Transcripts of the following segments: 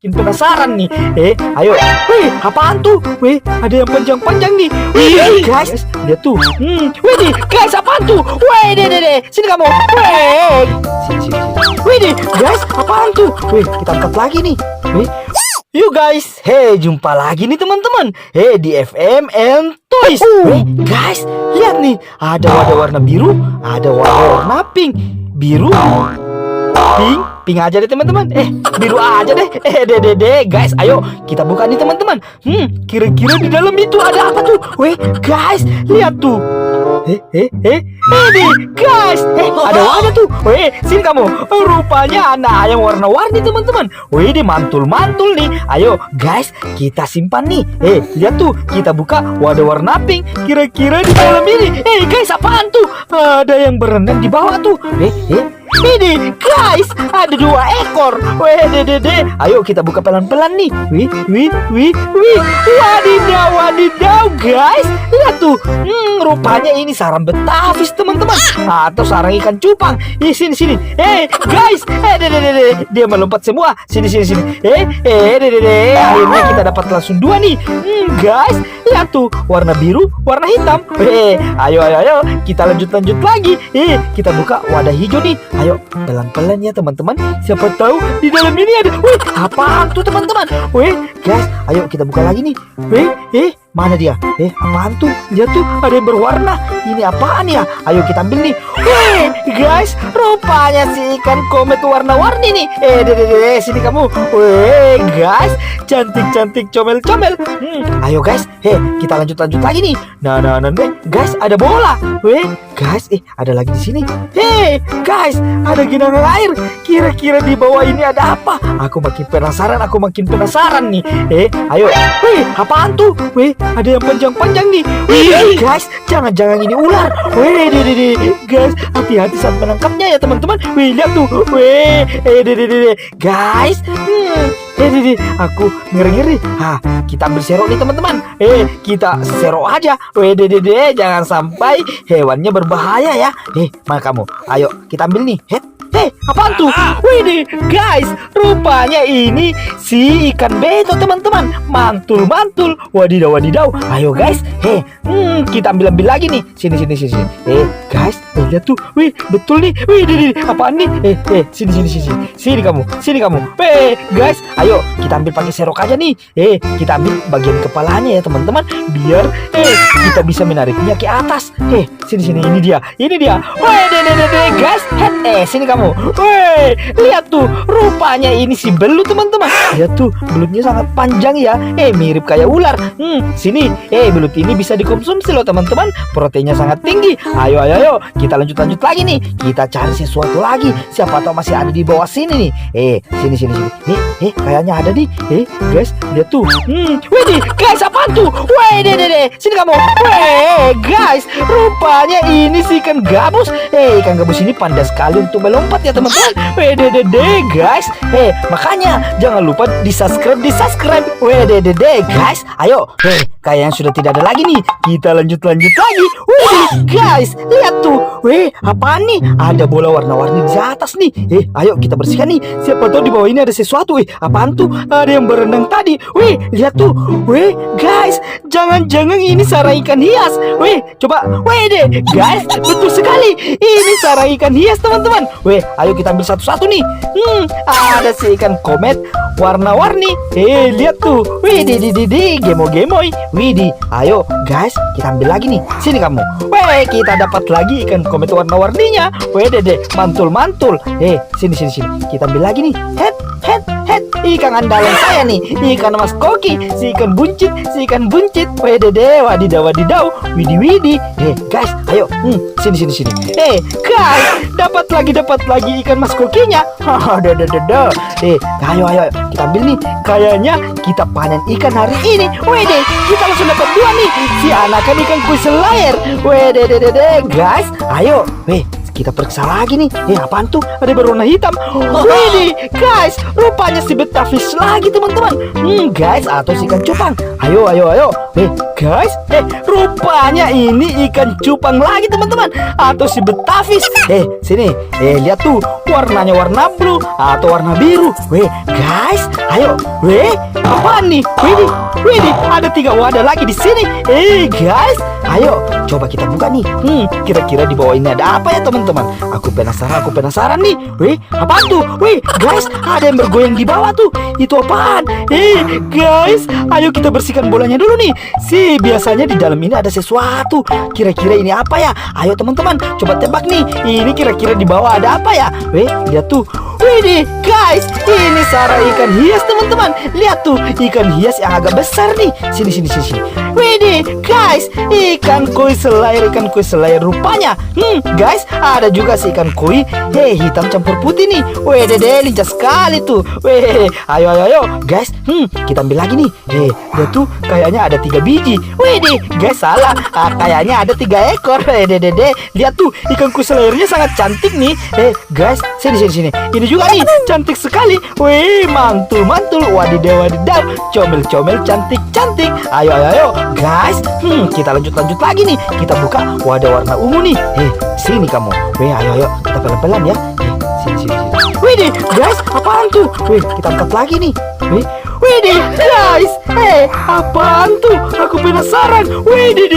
makin penasaran nih. Eh, ayo. Wih, apaan tuh? Wih, ada yang panjang-panjang nih. Wih, guys, lihat tuh. Hmm, wih nih, guys, apaan tuh? Wih, deh, deh, deh. Sini kamu. Wih. Sini, sini. Wih nih, guys, apaan tuh? Wih, kita angkat lagi nih. Wih. Yuk guys, hei jumpa lagi nih teman-teman. Hei di FM and Toys. Wih, guys, lihat nih, ada wadah warna biru, ada wadah warna pink. Biru, pink, pink aja deh teman-teman. Eh, biru aja deh. Eh, deh, deh, deh, guys, ayo kita buka nih teman-teman. Hmm, kira-kira di dalam itu ada apa tuh? Weh, guys, lihat tuh. Eh, eh, eh, ini guys, eh ada wadah tuh. Weh, sini kamu. Rupanya anak ayam warna-warni teman-teman. Wih, ini mantul-mantul nih. Ayo, guys, kita simpan nih. Eh, lihat tuh, kita buka wadah warna pink. Kira-kira di dalam ini. Eh, guys, apaan tuh? Ada yang berenang di bawah tuh. Eh, eh, ini guys ada dua ekor. Weh dede dede. Ayo kita buka pelan-pelan nih. Wih wih wih wih. Wadidaw wadidaw guys. Lihat tuh. Hmm rupanya ini sarang betavis teman-teman. Atau sarang ikan cupang. Ih sini sini. Eh guys. Eh dede dede. Dia melompat semua. Sini sini sini. Eh eh dede dede. Akhirnya kita dapat langsung dua nih. Hmm guys. Lihat tuh warna biru, warna hitam. Eh ayo ayo ayo kita lanjut lanjut lagi. Eh kita buka wadah hijau nih. Ayo pelan-pelan ya teman-teman. Siapa tahu di dalam ini ada. Wih, apaan tuh teman-teman? Wih, guys, ayo kita buka lagi nih. Wih, eh, mana dia? Eh, apaan tuh? Lihat tuh ada yang berwarna. Ini apaan ya? Ayo kita ambil nih. Wih, guys, rupanya si ikan komet warna-warni nih. Eh, deh, deh, deh, sini kamu. Wih, guys, cantik-cantik comel-comel. Hmm, ayo guys, heh, kita lanjut-lanjut lagi nih. Nah, nah, nah, deh, guys, ada bola. Wih, guys, eh, ada lagi di sini. Hei, guys, ada genangan air. Kira-kira di bawah ini ada apa? Aku makin penasaran, aku makin penasaran nih. Eh, ayo. Wih, apaan tuh? Wih, ada yang panjang-panjang nih. Wih, guys, jangan-jangan ini ular. Wih, deh, deh, deh. Guys, hati-hati saat menangkapnya ya, teman-teman. Wih, lihat tuh. Wih, eh, deh, deh, deh. Guys, hmm. Eh, deh, deh. aku ngeri-ngeri. Hah, kita ambil serok nih, teman-teman. Eh, kita serok aja. Wih, deh, deh, deh. Jangan sampai hewannya berbahaya ya. Eh, mana kamu? Ayo, kita ambil nih. Head. Hei, apaan tuh? Wih nih, guys, rupanya ini si ikan beto teman-teman. Mantul, mantul. Wadidaw, wadidaw. Ayo guys, hei, hmm, kita ambil ambil lagi nih. Sini, sini, sini. Eh, guys, lihat tuh. Wih, betul nih. Wih, nih, apaan nih? Eh, eh, sini, sini, sini, sini. Kamu, sini kamu. Eh, guys, ayo kita ambil pakai serok aja nih. Eh, kita ambil bagian kepalanya ya teman-teman, biar eh kita bisa menariknya ke atas. Eh, sini, sini, ini dia, ini dia. Wih, deh, deh, deh, guys. Head, eh, sini kamu. Woi, lihat tuh, rupanya ini si belut teman-teman. Lihat tuh, belutnya sangat panjang ya. Eh, mirip kayak ular. Hmm, sini. Eh, belut ini bisa dikonsumsi loh teman-teman. Proteinnya sangat tinggi. Ayo, ayo, ayo. Kita lanjut-lanjut lagi nih. Kita cari sesuatu lagi. Siapa tahu masih ada di bawah sini nih. Eh, sini, sini, sini. Nih, eh, kayaknya ada nih. Eh, guys, lihat tuh. Hmm, wih guys, apaan tuh? Wih, deh, deh, deh. Sini kamu. Wih, guys, rupanya ini si ikan gabus. Eh, ikan gabus ini pandai sekali untuk melompat ya teman-teman. Wede guys. Eh, makanya jangan lupa di subscribe, di subscribe. Wede guys. Ayo, eh, yang sudah tidak ada lagi nih. Kita lanjut lanjut lagi. Wih, guys, lihat tuh. Weh, apaan nih? Ada bola warna-warni di atas nih. Eh, ayo kita bersihkan nih. Siapa tahu di bawah ini ada sesuatu. Eh, apaan tuh? Ada yang berenang tadi. Wih, lihat tuh. Weh, guys, jangan-jangan ini sarang ikan hias. Weh, coba. Weh deh, guys, betul sekali. Ini sarang ikan hias, teman-teman. Weh, ayo kita ambil satu-satu nih. Hmm, ada si ikan komet warna-warni. Eh, lihat tuh. Wih, di di di di, gemo gemoy. Wih, di. Ayo, guys, kita ambil lagi nih. Sini kamu. Weh, kita dapat lagi ikan komet warna-warninya. Weh, dede, mantul-mantul. Eh, sini sini sini. Kita ambil lagi nih. Head, head, head. Ikan andalan saya nih. Ikan mas koki. Si ikan buncit, si ikan buncit. Weh, dede, wadidaw, wadidaw. Widi, widi. Eh, guys, ayo. Hmm, sini sini sini. Eh, guys, dapat lagi dapat lagi ikan mas kokinya. Haha, dada dada. Eh, ayo ayo kita ambil nih. Kayaknya kita panen ikan hari ini. Wede, kita langsung dapat dua nih. Si anakan ikan kuis layar. Wede, guys. Ayo, weh, kita periksa lagi nih. Eh, apaan tuh? Ada berwarna hitam. Wih, guys, rupanya si betafish lagi teman-teman. Hmm, guys, atau si ikan cupang. Ayo, ayo, ayo. Eh, guys, eh, rupanya ini ikan cupang lagi teman-teman. Atau si betafish. Eh, sini. Eh, lihat tuh, warnanya warna blue atau warna biru. Weh, guys, ayo. Weh, apa nih? Wih, wih, ada tiga wadah lagi di sini. Eh, guys, ayo, coba kita buka nih. Hmm, kira-kira di bawah ini ada apa ya teman-teman? Aku penasaran, aku penasaran nih. Wih, apa tuh? Wih, guys, ada yang bergoyang di bawah tuh. Itu apaan? Eh, guys, ayo kita bersihkan bolanya dulu nih. Si biasanya di dalam ini ada sesuatu. Kira-kira ini apa ya? Ayo teman-teman, coba tebak nih. Ini kira-kira di bawah ada apa ya? Wih, lihat tuh. Widih, guys, ini sarang ikan hias teman-teman. Lihat tuh, ikan hias yang agak besar nih. Sini, sini, sini, sini. Widih, guys, ikan koi selayar, ikan koi selayar rupanya. Hmm, guys, ada juga si ikan koi. Hei, hitam campur putih nih. Weh, dede, lincah sekali tuh. Weh, ayo, ayo, ayo, guys. Hmm, kita ambil lagi nih. Hei, lihat tuh, kayaknya ada tiga biji. Widih, guys, salah. Ah, kayaknya ada tiga ekor. Weh, dede, lihat tuh, ikan koi selayarnya sangat cantik nih. Eh, guys, sini, sini, sini. Ini juga nih, cantik sekali. Wih, mantul, mantul. Wadidaw, wadidaw. Comel, comel, cantik, cantik. Ayo, ayo, ayo. Guys, hmm, kita lanjut, lanjut lagi nih. Kita buka wadah warna ungu nih. Eh, sini kamu. Wih, ayo, ayo. Kita pelan-pelan ya. Eh, sini, sini, sini. Wih deh, guys, apaan tuh? Wih, kita angkat lagi nih. Wih, wih deh, guys. Eh, apaan tuh? Aku penasaran. Deh, deh.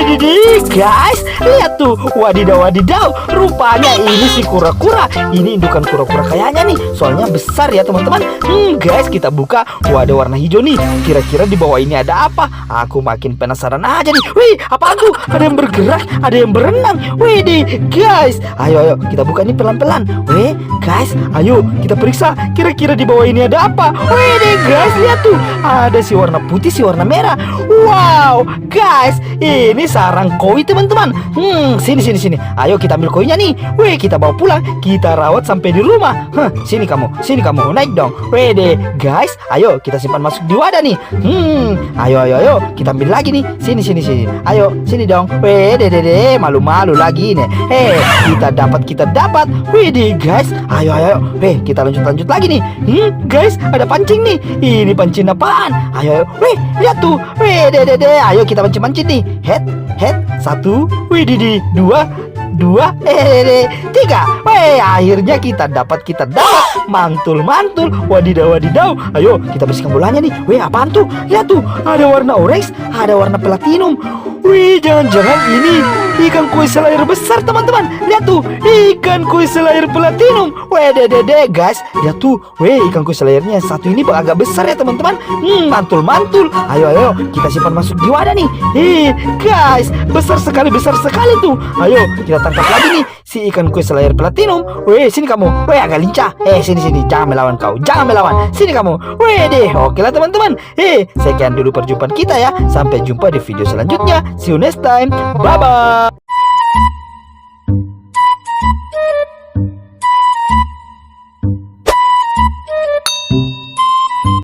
guys. Lihat tuh, wadidaw, wadidaw. Rupanya ini si kura-kura. Ini indukan kura-kura kayaknya nih. Soalnya besar ya, teman-teman. Hmm, guys, kita buka wadah warna hijau nih. Kira-kira di bawah ini ada apa? Aku makin penasaran aja nih. Wih, apaan tuh? Ada yang bergerak, ada yang berenang. Wih, deh, guys. Ayo, ayo, kita buka ini pelan-pelan. Wih, guys, ayo kita periksa. Kira-kira di bawah ini ada apa? Wih, deh, guys, lihat tuh. Ada si warna putih, si warna merah. Wow, guys, ini sarang koi teman-teman. Hmm, sini sini sini. Ayo kita ambil koinya nih. Weh, kita bawa pulang. Kita rawat sampai di rumah. Hah, sini kamu, sini kamu. Naik dong. Weh deh, guys. Ayo kita simpan masuk di wadah nih. Hmm, ayo ayo ayo. Kita ambil lagi nih. Sini sini sini. Ayo, sini dong. Weh deh deh deh. Malu-malu lagi nih. Hei, kita dapat kita dapat. Weh deh, guys. Ayo ayo. Weh, kita lanjut lanjut lagi nih. Hmm, guys, ada pancing nih. Ini pancing apaan? Ayo ayo. Weh, lihat tuh. Weh deh deh deh. Ayo kita mancing-mancing nih. Head, head. Satu. Wih didi. Dua. Dua. Eh, tiga. Weh, akhirnya kita dapat kita dapat. Mantul mantul. Wadidaw wadidaw. Ayo kita bersihkan bolanya nih. Weh, apaan tuh? Lihat tuh. Ada warna orange. Ada warna platinum. Wih, jangan-jangan ini ikan koi selayar besar teman-teman. Lihat tuh, ikan koi selayar platinum. Weh, dede guys. Lihat tuh, weh ikan koi selayarnya yang satu ini agak besar ya teman-teman. Hmm, mantul mantul. Ayo ayo, kita simpan masuk di wadah nih. Eh, guys, besar sekali besar sekali tuh. Ayo kita tangkap lagi nih si ikan koi selayar platinum. Weh, sini kamu. Weh, agak lincah. Eh, sini sini, jangan melawan kau. Jangan melawan. Sini kamu. Weh deh, oke lah teman-teman. Eh, sekian dulu perjumpaan kita ya. Sampai jumpa di video selanjutnya. See you next time. Bye bye.